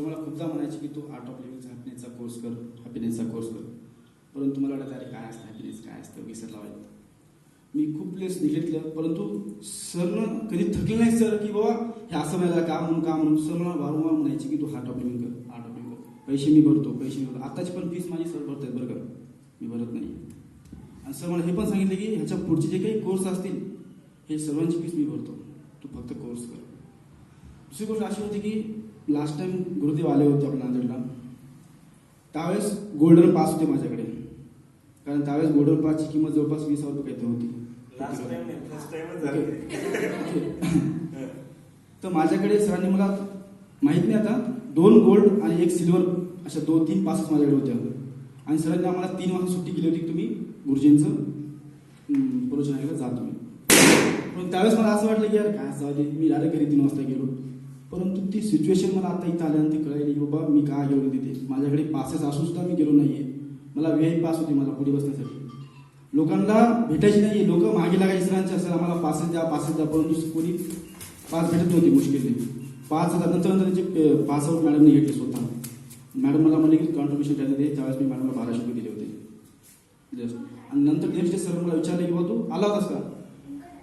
मला खूपदा म्हणायचे की तू आर्ट ऑफ लिव्हिंगचा हॅपीनेसचा कोर्स कर हॅपीनेसचा कोर्स कर. परंतु मला वाटतं अरे काय असतं हॅपीनेस काय असतं? विसरला वाईट मी खूप प्लेस निघितलं परंतु सरनं कधी थकले नाही सर की बाबा हे असं व्हायला का म्हणून का म्हणून? सर मला वारंवार म्हणायचे की तू हार्ट ऑफ लिव्हिंग कर. हार्ट ऑफ लिव्हिंग कर. पैसे मी भरतो पैसे मी भरतो. आताची पण फीस माझी सर भरतात बरं का? मी भरत नाही. आणि सर मला हे पण सांगितलं की ह्याच्या पुढचे जे काही कोर्स असतील हे सर्वांची फीस मी भरतो. तू फक्त कोर्स कर. दुसरी गोष्ट अशी होती की लास्ट टाइम गुरुदेव आले होते आपल्या नांदेडला त्यावेळेस गोल्डन पास होते माझ्याकडे. कारण त्यावेळेस गोल्डन पासची किंमत जवळपास वीस हजार रुपये होती. तर माझ्याकडे सरांनी मला माहीत नाही आता दोन गोल्ड आणि एक सिल्वर अशा दोन तीन पासेस माझ्याकडे होत्या. आणि सरांनी आम्हाला तीन वाजता सुट्टी केली होती की तुम्ही गुरुजींचं अं, प्रवचन ऐकायला जा तुम्ही. पण त्यावेळेस मला असं वाटलं की यार काय दे मी डायरेक्ट घरी तीन वाजता गेलो. परंतु ती सिच्युएशन मला आता इथं आल्यानंतर कळाली की बाबा मी का गेलो तिथे माझ्याकडे पासेस असून सुद्धा मी गेलो नाहीये. मला व्ही पास होती मला पुढे बसण्यासाठी. लोकांना भेटायची नाही लोक मागे लागायचे सरांचे सर आम्हाला पासेस द्या पासेस द्या. परंतु कोणी पास भेटत नव्हती मुश्किल पाच हजार नंतर नंतर त्याचे पास आउट मॅडमने घेतले स्वतः. मॅडम मला म्हणले की कॉन्ट्रीब्युशन द्यायला दे. त्यावेळेस मी मॅडमला बाराशे रुपये दिले होते. जस्ट आणि नंतर नेक्स्ट डे सर मला विचारले की बाबा तू आला होतास का?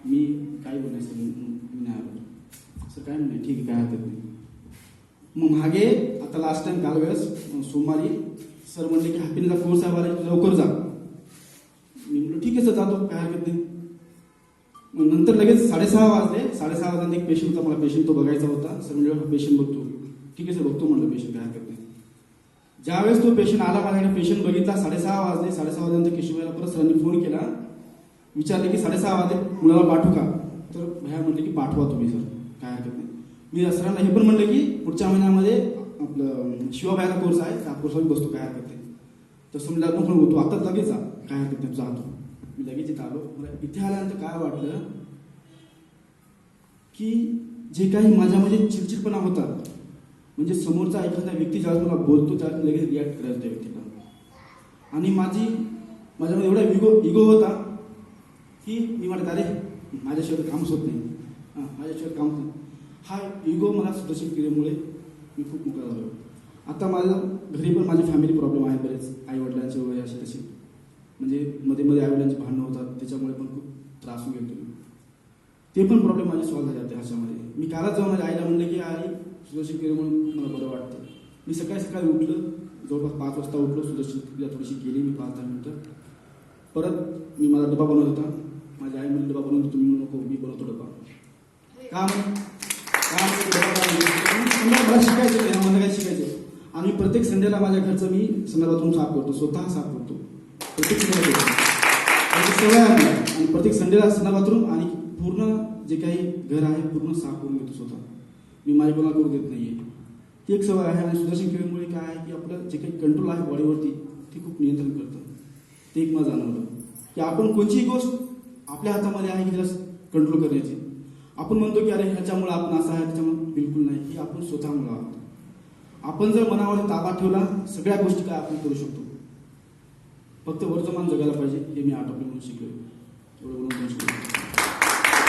मी काय बोलणार असं काय नाही काय ठीक आहे काय हरकत नाही. मग मागे आता लास्ट टाइम काल वेळेस सोमवारी सर म्हणले की हॅपीनेसचा कोर्स आहे मला लवकर जा. मी म्हटलं ठीक आहे सर जातो काय हरकत नाही. मग नंतर लगेच साडेसहा वाजले साडेसहा वाजता एक पेशंट होता मला पेशंट तो बघायचा होता. सर म्हणजे पेशंट बघतो. ठीक आहे सर बघतो म्हटलं पेशंट काय हरकत नाही. ज्यावेळेस तो पेशंट आला माझ्याकडे पेशंट बघितला साडेसहा वाजले साडेसहा वाजल्यानंतर केशवभाईला परत सरांनी फोन केला. विचारले की साडेसहा वाजले मुलाला पाठवू का? तर भैया म्हटले की पाठवा तुम्ही सर मी सरांना हे पण म्हणलं की पुढच्या महिन्यामध्ये आपलं शिवाबाईचा कोर्स आहे त्या कोर्सवर मी बसतो काय हरकत नाही. तसं म्हणलं आपण पण तू आताच लगेच जा. काय हरकत नाही जातो. मी लगेच इथं आलो. मला इथे आल्यानंतर काय वाटलं की जे काही माझ्यामध्ये चिडचिडपणा होता म्हणजे समोरचा एखादा व्यक्ती ज्यावेळेस मला बोलतो त्यावेळेस लगेच रिॲक्ट करायचं त्या व्यक्तीला. आणि माझी माझ्यामध्ये एवढा इगो इगो होता की मी म्हणत अरे माझ्याशिवाय कामच होत नाही. हां माझ्याशिवाय काम होत नाही. हा इगो मला सुदर्शन केल्यामुळे मी खूप मोकळा झालो. आता माझं घरी पण माझी फॅमिली प्रॉब्लेम आहे बरेच आई वडिलांचे वगैरे असे तसे. म्हणजे मध्ये मध्ये आई वडिलांचे भांडणं होतात त्याच्यामुळे पण खूप त्रास गेलो मी ते पण प्रॉब्लेम माझे सॉल्व्ह झाले होते ह्याच्यामध्ये. मी कालच जाऊन माझ्या आईला म्हणलं की आई सुदर्शन केल्यामुळे मला बरं वाटतं. मी सकाळी सकाळी उठलं जवळपास पाच वाजता उठलो सुदर्शन क्रिया थोडीशी केली मी पाच दहा मिनटं. परत मी माझा डबा बनवत होता. माझ्या आई म्हणजे डबा बनवतो तुम्ही नको मी बनवतो डबा. का मला शिकायचं नाही मला काय शिकायचं. आणि प्रत्येक संडेला माझ्या घरचं मी संदर्भातून बाथरूम साफ करतो स्वतः साफ करतो. प्रत्येक सवय आहे आणि प्रत्येक संडेला संदर्भातून बाथरूम आणि पूर्ण जे काही घर आहे पूर्ण साफ करून घेतो स्वतः. मी माझ्या कोणाला करू देत नाहीये. ती एक सवय आहे आणि सुदर्शन खेळीमुळे काय आहे की आपलं जे काही कंट्रोल आहे बॉडीवरती ते खूप नियंत्रण करतं. ते एक मला जाणवलं. की आपण कोणतीही गोष्ट आपल्या हातामध्ये आहे की त्याला कंट्रोल करण्याची आपण म्हणतो की अरे ह्याच्यामुळे आपण असं आहे त्याच्यामुळे बिलकुल नाही. ही आपण स्वतःमुळे आहोत. आपण जर मनावर ताबा ठेवला सगळ्या गोष्टी काय आपण करू शकतो? फक्त वर्तमान जगायला पाहिजे हे मी आटोपले म्हणून शिकलो एवढं बोलून